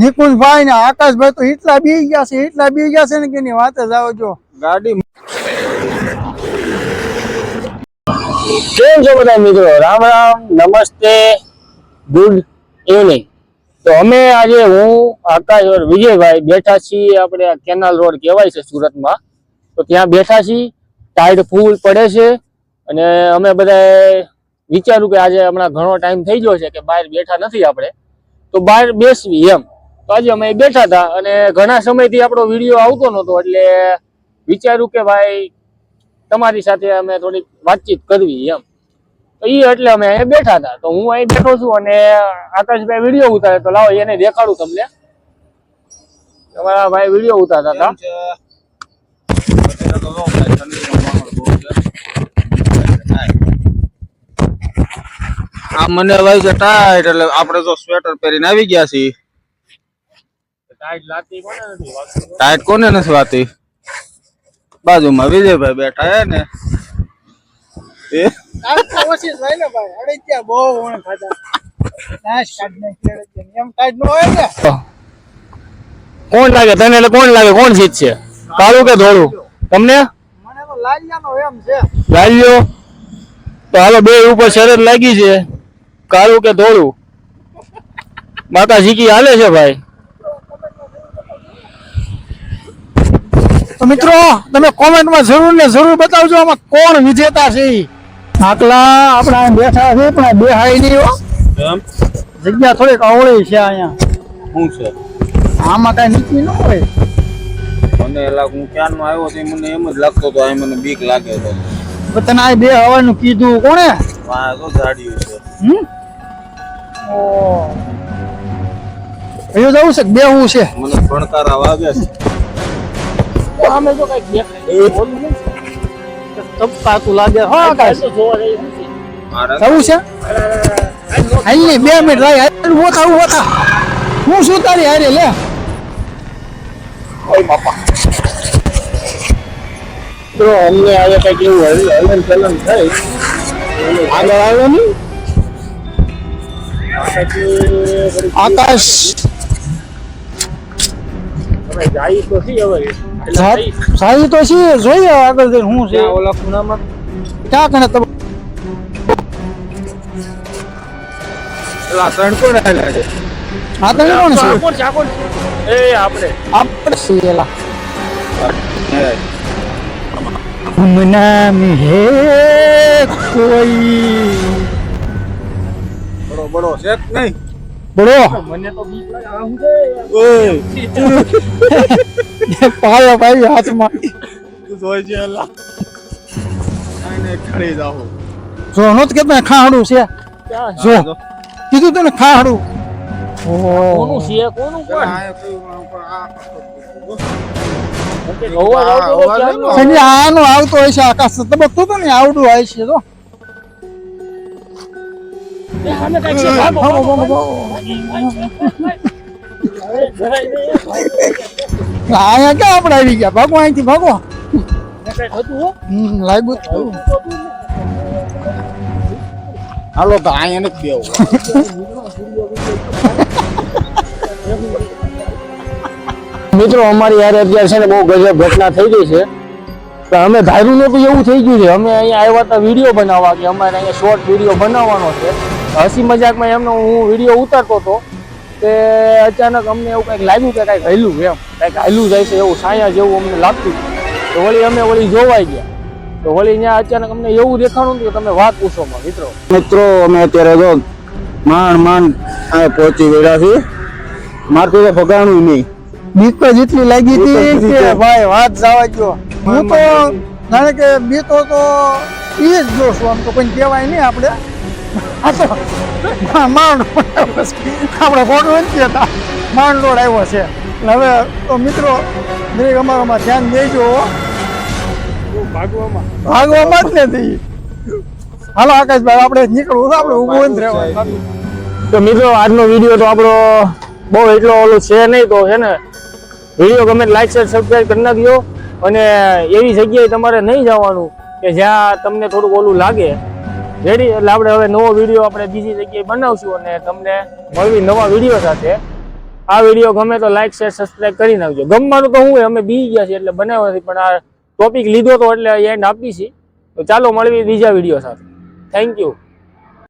નિકુંજભાઈ ને આકાશભાઈ તો એટલા બી ગયા છે એટલા બી ગયા છે ને કે વાત જ. આવજો ગાડી કેમ છો બધા મિત્રો? રામ રામ નમસ્તે ગુડ ઇવનિંગ તો અમે આજે હું આકાશ ઓર વિજયભાઈ બેઠા છીએ આપણે આ કેનાલ રોડ કહેવાય છે સુરતમાં. તો ત્યાં બેઠા છીએ ટાઈડ ફૂલ પડે છે અને અમે બધા વિચાર્યું કે આજે હમણાં ઘણો ટાઈમ થઈ ગયો છે કે બહાર બેઠા નથી આપણે. તો બહાર બેસવી એમ. તો આજે અમે બેઠા હતા અને ઘણા સમયથી આપણો વીડિયો આવતો નહોતો, એટલે વિચાર્યું કે ભાઈ, તમારી સાથે અમે થોડીક વાતચીત કરવી એમ. તો ઈ એટલે અમે અહીંયા બેઠા હતા. તો હું અહીં બેઠો છું અને આકાશભાઈ વીડિયો ઉતારે, તો લાવો એને દેખાડું તમને. તમારા ભાઈ વીડિયો ઉતારતા હતા. આ મને લાગે છે ટાઈટ એટલે આપણે જો સ્વેટર પહેરીને આવી ગયા છીએ. ટાઈટ કોને નથી વાતી? બાજુમાં વિજયભાઈ બેઠા હે ને. એ? કોણ લાગે તને એટલે કોણ લાગે? કોણ જીતશે કાળું કે ધોળું? તમને? લાલ્યો? તો હાલો બે ઉપર શરત લાગી છે. કાળું કે ધોળું? માતા શીખી હાલે છે ભાઈ? તો મિત્રો તમે કોમેન્ટમાં જરૂર ને જરૂર બતાવજો આમાં કોણ વિજેતા છે આકલા આટલા આપણે બેઠા છે પણ આ બેહાય નહીં હો. એમ જગ્યા થોડીક અવળી છે અહીંયા. શું છે? આમાં કઈ નીચી ન હોય. મને લાગ હું ક્યારનો આવ્યો તો મને એમ જ લાગતો હતો અહીં મને બીક લાગે છે. તો તને આ બે હવાનું કીધું કોણે? વાહ તો જાડિયું છે. હમ? ઓ. કયું જવું છે કે બેહવું છે? મને ભણકારા વાગે છે. અમે જો કંઈક દેખાય. તપકાતું લાગે. હો આકાશ તો છે? બે મિનિટ રહી હાલ હું શું તારી હારે લે? તો અમને આવે કંઈક એવું હલ- હલન ચલન થઈ આગળ આવ્યો નહીં? આકાશ. હવે જાય તો શી હવે. સારી તો છે જોઈએ આગળ જઈને હું છે. ઓલા ખૂણામાં. ક્યાં કણે તમે ત્રણ કોણ આવેલા છે? હા ત્રણ કોણ છે? એ આપણે. આપણે સીએલા ગુમનામ હે. કોઈ બડો બડો શેક નહીં? બડો મને તો બીક લાગે. છે? ઓય પાયો પાયો હાથમાં. જોઈ છે જો કે તને ખાહડું છે. જો. કીધું તને ખાહડું કોનું છે? કોનું કોણ? આનો આવતો હોય છે આકાશ. તબકતો તો ને આવડું હોય છે તો. ભાગો, ભાગો, ભાગો, અહીંયા ક્યાં આપણે આવી ગયા? ભાગો અહીંથી ભાગો. હતું લાગ્યું જ હાલો તો અહીંયા નથી બેવું મિત્રો અમારી યાર અત્યારે છે ને બહુ ગજબ ઘટના થઈ ગઈ છે. તો અમે ધાર્યું નહોતું એવું થઈ ગયું છે. અમે અહીંયા આવ્યા હતા વીડિયો બનાવવા કે અમારે અહીંયા શોર્ટ વીડિયો બનાવવાનો છે. હસી મજાકમાં એમનો હું વીડિયો ઉતારતો હતો. કે અચાનક અમને એવું કંઈક લાગ્યું કે કંઈક હલ્યું એમ. કંઈક હલ્યું જાય છે એવું સાયા જેવું અમને લાગતું. તો વળી અમે વળી જોવાઈ ગયા. તો વળી ત્યાં અચાનક અમને એવું દેખાણું કે તમે વાત પૂછો માં મિત્રો. મિત્રો અમે અત્યારે જો માંડ માંડ આ પહોંચી ગયા છીએ. મારતું તો ભગાણું નહીં. બીક તો જેટલી લાગી હતી કે ભાઈ વાત જવા ગયો હું તો જાણે કે બીતો તો એ જ જોશું આમ તો કોઈ કહેવાય નહીં આપણે. આ તો મા- આપણે ફોટો નથી હતા માંડ રોડ આવ્યો છે. એટલે હવે તો મિત્રો દરેક અમારામાં ધ્યાન દેજો. ભાગવામાં. ભાગવામાં જ નથી. હાલો આકાશભાઈ આપણે નીકળવું આપણે ઊભું જ રહેવાનું. તો મિત્રો આજનો વીડિયો તો આપણો બહુ એટલો ઓલો છે નહીં તો છે ને વીડિયો ગમે લાઈક શેર સબસ્ક્રાઈબ કરી નાખજો. અને એવી જગ્યાએ તમારે નહીં જવાનું કે જ્યાં તમને થોડુંક ઓલું લાગે. રેડી? એટલે આપણે હવે નવો વીડિયો આપણે બીજી જગ્યાએ બનાવશું અને તમને મળવી નવા વીડિયો સાથે. આ વીડિયો ગમે તો લાઈક શેર સબસ્ક્રાઈબ કરી નાખજો. ગમવાનું તો હું અમે બી ગયા છીએ એટલે બનાવવા નથી પણ આ ટોપિક લીધો તો એટલે એન્ડ આપી છીએ તો ચાલો મળવી બીજા વીડિયો સાથે. Thank you